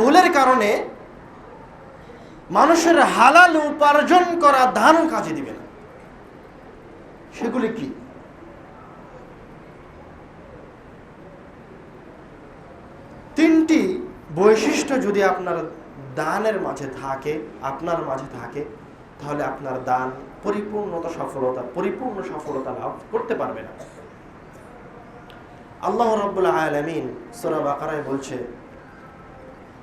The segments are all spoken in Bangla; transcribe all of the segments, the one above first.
ভুলের কারণে মানুষের হালাল উপার্জন করা দান কাজে দিবে না। সেগুলি কি? তিনটি বৈশিষ্ট্য যদি আপনার দানের মাঝে থাকে, আপনার মাঝে থাকে, তাহলে আপনার দান পরিপূর্ণতা, সফলতা, পরিপূর্ণ সফলতা লাভ করতে পারবে না। আল্লাহ রাব্বুল আলামিন সূরা বাকারায় বলছে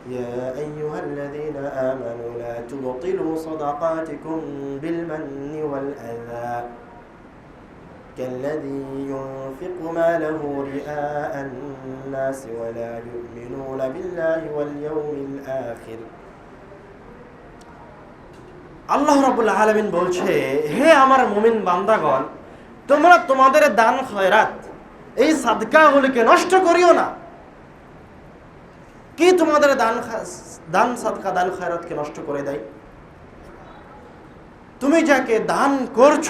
يا أيها الذين آمنوا لا تبطلوا صدقاتكم بالمن والأذى كالذي ينفق ماله رئاء الناس ولا يؤمنون بالله واليوم الآخر আল্লাহ রাবুল আলমিন বলছে হে আমার মুমিন বান্দাগণ তোমরা তোমাদের দান খয়রাত এই সাদকাগুলিকে নষ্ট করিও না কি তোমাদের দান দান সাদকা দান খয়রাতকে নষ্ট করে দেয়? তুমি যাকে দান করছ,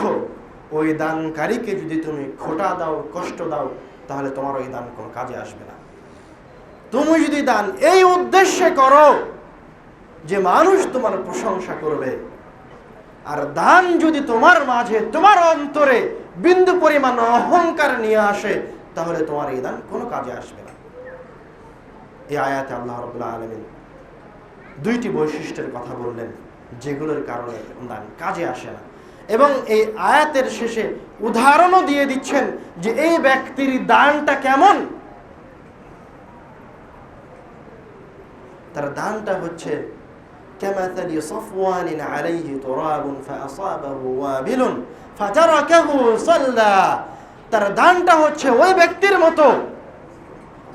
ওই দানকারীকে যদি তুমি খোটা দাও, কষ্ট দাও, তাহলে তোমার ওই দান কোনো কাজে আসবে না। তুমি যদি দান এই উদ্দেশ্যে করো, যে মানুষ তোমার প্রশংসা করবে, আর দান যদি তোমার মাঝে, তোমার অন্তরে বিন্দু পরিমাণ অহংকার নিয়ে আসে, তাহলে তোমার এই দান কোনো কাজে আসবে না। এই আয়াতে আল্লাহ রবুল্লাহ আলমিন দুইটি বৈশিষ্ট্যের কথা বললেন যেগুলোর কারণে দান কাজে আসে না এবং এই আয়াতের শেষে উদাহরণও দিয়ে দিচ্ছেন যে এই ব্যক্তির দানটা কেমন তার দানটা হচ্ছে كمثل صفوان عليه تراب فأصابه وابل فتركه صلى তার দানটা হচ্ছে ওই ব্যক্তির মতো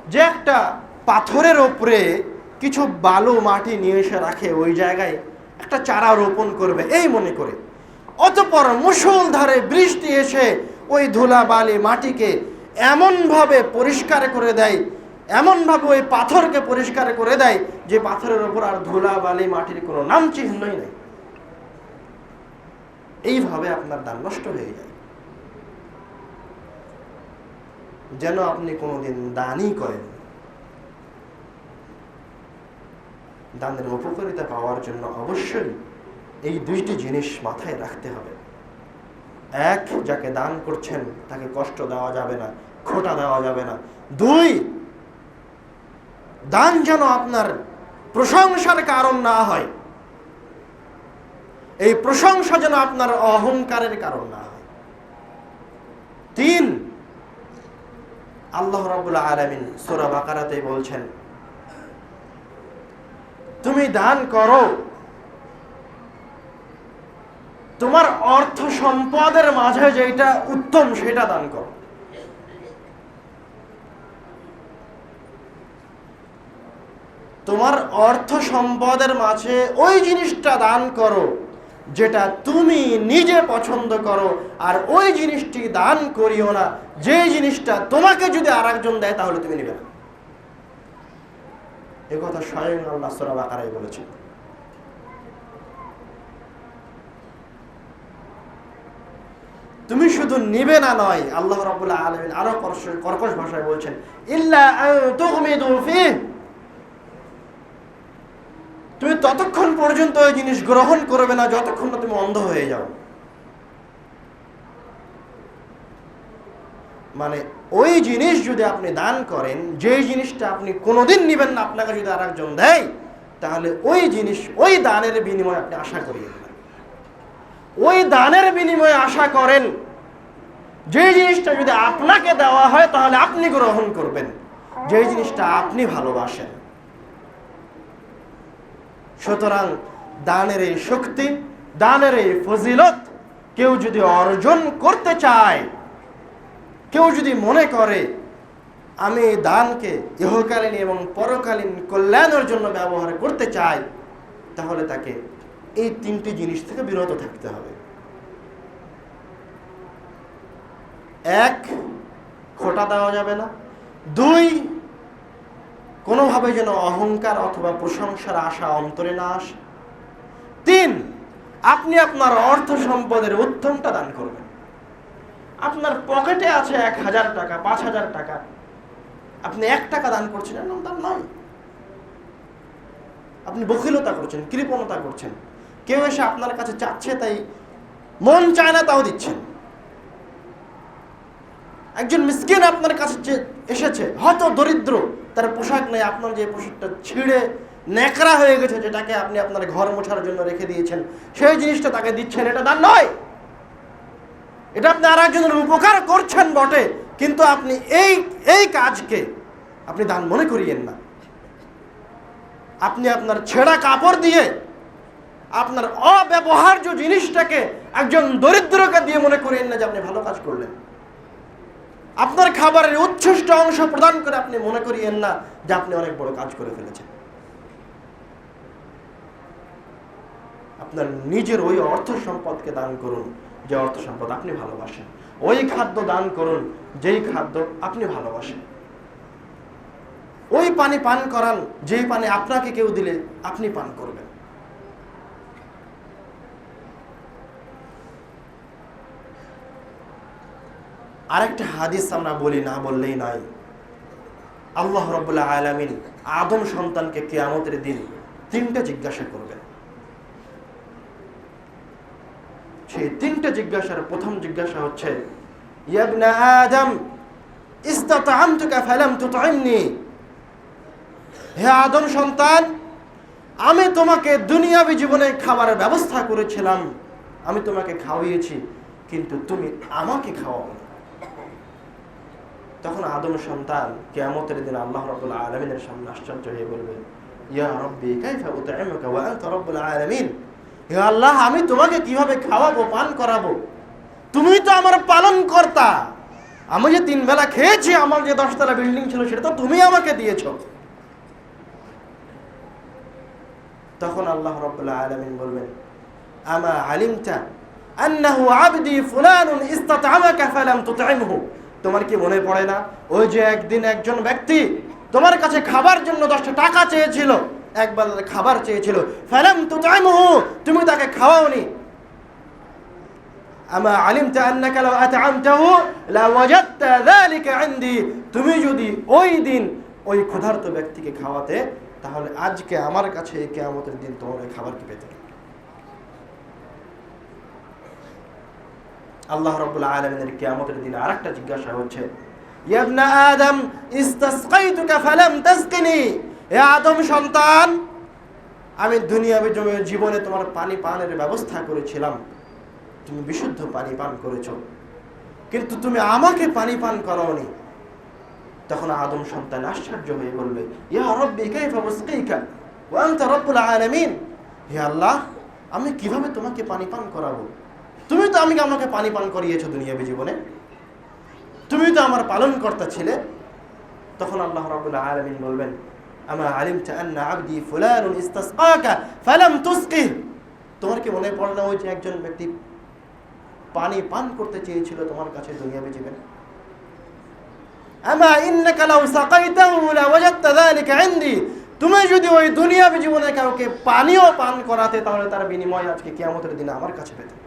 যে একটা পাথরের ওপরে কিছু বালু মাটি নিয়ে এসে রাখে, ওই জায়গায় একটা চারা রোপণ করবে, এই মনে করে। অতপর মুসলধারে বৃষ্টি এসে ওই ধুলা বালি মাটিকে এমনভাবে পরিষ্কার করে দেয়, এমনভাবে ওই পাথরকে পরিষ্কার করে দেয়, যে পাথরের ওপর আর ধুলা বালি মাটির কোনো নাম চিহ্নই নেই। এইভাবে আপনার দান নষ্ট হয়ে যায়। যেন আপনি কোনোদিন দানই করেন দানের উপকারিতা পাওয়ার জন্য অবশ্যই এই দুইটি জিনিস মাথায় রাখতে হবে। এক, যাকে দান করছেন, তাকে কষ্ট দেওয়া যাবে না, খোটা দেওয়া যাবে না। দুই, দান যেন আপনার প্রশংসার কারণ না হয়। এই প্রশংসা যেন আপনার অহংকারের কারণ না হয়। তিন, আল্লাহ রাবুল্লাহ আলমিন সোরা বাকারাতে বলছেন তুমি দান করো। তোমার অর্থ সম্পদের মাঝে যেটা উত্তম, সেটা দান করো। তোমার অর্থ সম্পদের মাঝে ওই জিনিসটা দান করো, যেটা তুমি নিজে পছন্দ করো, আর ওই জিনিসটি দান করিও না। যে জিনিসটা তোমাকে যদি আর দেয়, তাহলে তুমি নেবে না। এ কথা স্বয়ং আল্লাহ সরাব আকারাই বলেছে তুমি শুধু নিবে না নয়, আল্লাহ রাবুল্লাহ আলমিন আরও কর্কশ- ভাষায় বলছেন, ইল্লা তুমি ততক্ষণ পর্যন্ত ওই জিনিস গ্রহণ করবে না, যতক্ষণ না তুমি অন্ধ হয়ে যাও। মানে ওই জিনিস যদি আপনি দান করেন যে জিনিসটা আপনি কোনোদিন নিবেন না, আপনাকে যদি আর একজন দেয়, তাহলে ওই জিনিস, ওই দানের বিনিময়ে আপনি আশা করিয়েন না ওই দানের বিনিময়ে আশা করেন যে জিনিসটা যদি আপনাকে দেওয়া হয়, তাহলে আপনি গ্রহণ করবেন। যে জিনিসটা আপনি ভালোবাসেন। সুতরাং দানের এই শক্তি, দানের এই ফজিলত, কেউ যদি অর্জন করতে চায় কেউ যদি মনে করে, আমি দানকে ইহকালীন এবং পরকালীন কল্যাণের জন্য ব্যবহার করতে চাই, তাহলে তাকে এই তিনটি জিনিস থেকে বিরত থাকতে হবে। এক, খোটা দেওয়া যাবে না। দুই, কোনোভাবে যেন অহংকার অথবা প্রশংসার আশা অন্তরে না আসে। তিন, আপনি আপনার অর্থ সম্পদের উত্তমটা দান করবেন। আপনার পকেটে আছে এক হাজার টাকা, পাঁচ হাজার টাকা। আপনি এক টাকা দান করছেন এমন দান নয় আপনি বকিলতা করছেন, কৃপণতা করছেন। কেউ এসে আপনার কাছে চাচ্ছে, তাই মন চায় না, তাও দিচ্ছেন। একজন মিসকিন আপনার কাছে এসেছে হয়তো দরিদ্র, তার পোশাক নেই, আপনার যে পোশাকটা ছিঁড়ে ন্যাকড়া হয়ে গেছে, যেটাকে আপনি আপনার ঘর মোছার জন্য রেখে দিয়েছেন, সেই জিনিসটা তাকে দিচ্ছেন, এটা দান নয়। এটা আপনি আর একজনের উপকার করছেন বটে, কিন্তু আপনি এই এই কাজকে আপনি দান মনে করিয়েন না। আপনি আপনার ছেঁড়া কাপড় দিয়ে আপনার অব্যবহার্য জিনিসটাকে একজন দরিদ্রকে দিয়ে মনে করিয়েন না যে আপনি ভালো কাজ করলেন। আপনার খাবারের উচ্ছিষ্ট অংশ প্রদান করে আপনি মনে করিয়েন না যে আপনি অনেক বড় কাজ করে ফেলেছেন। আপনার নিজের ওই অর্থ সম্পদকে দান করুন। যে অর্থ সম্পদ আপনি ভালোবাসেন। ওই খাদ্য দান করুন, যেই খাদ্য আপনি ভালোবাসেন। ওই পানি পান করান, যেই পানি আপনাকে কেউ দিলে আপনি পান করবেন। আরেকটা হাদিস আমরা বলি, না বললেই নয়। আল্লাহ রবুল্লাহ আলমিন আদম সন্তানকে কেয়ামতের দিন তিনটা জিজ্ঞাসা করবেন। সেই তিনটা জিজ্ঞাসার প্রথম জিজ্ঞাসা হচ্ছে আদম হে আদম সন্তান, আমি তোমাকে দুনিয়াবী জীবনে খাবারের ব্যবস্থা করেছিলাম, আমি তোমাকে খাওয়িয়েছি, কিন্তু তুমি আমাকে খাওয়াও তখন আদম সন্তান কেয়ামতের দিন আল্লাহ রাব্বুল আলামিনের সামনে আশ্চর্য হয়ে বলবে, ইয়া রব্বি, কাইফা উতইমুকা ওয়া আনতা রাব্বুল আলামিন? হে আল্লাহ, আমি তোমাকে কীভাবে খাওয়াবো, পান করাবো? তুমি তো আমার পালন কর্তা আমি যে তিন বেলা খেয়েছি, আমার যে দশতলা বিল্ডিং ছিল, সেটা তো তুমি আমাকে দিয়েছ। তখন আল্লাহ রাব্বুল আলামিন বলবেন, আমা আলিমতা আন্নাহু আবদি ফুলানুন ইস্তাতআমাকা ফালাম তুতইমহু তোমার কি মনে পড়ে না? ওই যে একদিন একজন ব্যক্তি তোমার কাছে খাবার জন্য দশটা টাকা চেয়েছিল একবার খাবার চেয়েছিল। ফালাম তুতইমহু তুমি তাকে খাওয়াওনি। আমা তুমি যদি ওই দিন ওই ক্ষুধার্ত ব্যক্তিকে খাওয়াতে, তাহলে আজকে আমার কাছে এই কেয়ামতের দিন তোমার ওই খাবার কি পেতে? আল্লাহ রাব্বুল আলামিনের কিয়ামতের দিনে আরেকটা জিজ্ঞাসা হচ্ছে ইবনা আদম, ইস্তাসকাইতুকা ফালাম তাসকিনি? হে আদম সন্তান, আমি দুনিয়াবি জীবনে তোমার পানি পানের ব্যবস্থা করেছিলাম। তুমি বিশুদ্ধ পানি পান করেছ। কিন্তু তুমি আমাকে পানি পান করাওনি। তখন আদম সন্তান আশ্চর্য হয়ে বলবে আলামিন? হে আল্লাহ, আমি কীভাবে তোমাকে পানি পান করাবো? তুমি তো আমি আমাকে পানি পান করিয়েছো দুনিয়াবী জীবনে। তুমি তো আমার পালন কর্তা ছিলে। তখন আল্লাহ রাব্বুল আলামিন বলবেন তোমার কি মনে পড়ে না ওই যে একজন ব্যক্তি পানি পান করতে চেয়েছিল তোমার কাছে লাওয়াজাদতা যালিকা ইনদি। তুমি যদি ওই দুনিয়াবী জীবনে কাউকে পানিও পান করাতে, তাহলে তার বিনিময় আজকে কিয়ামতের দিনে আমার কাছে পেতে।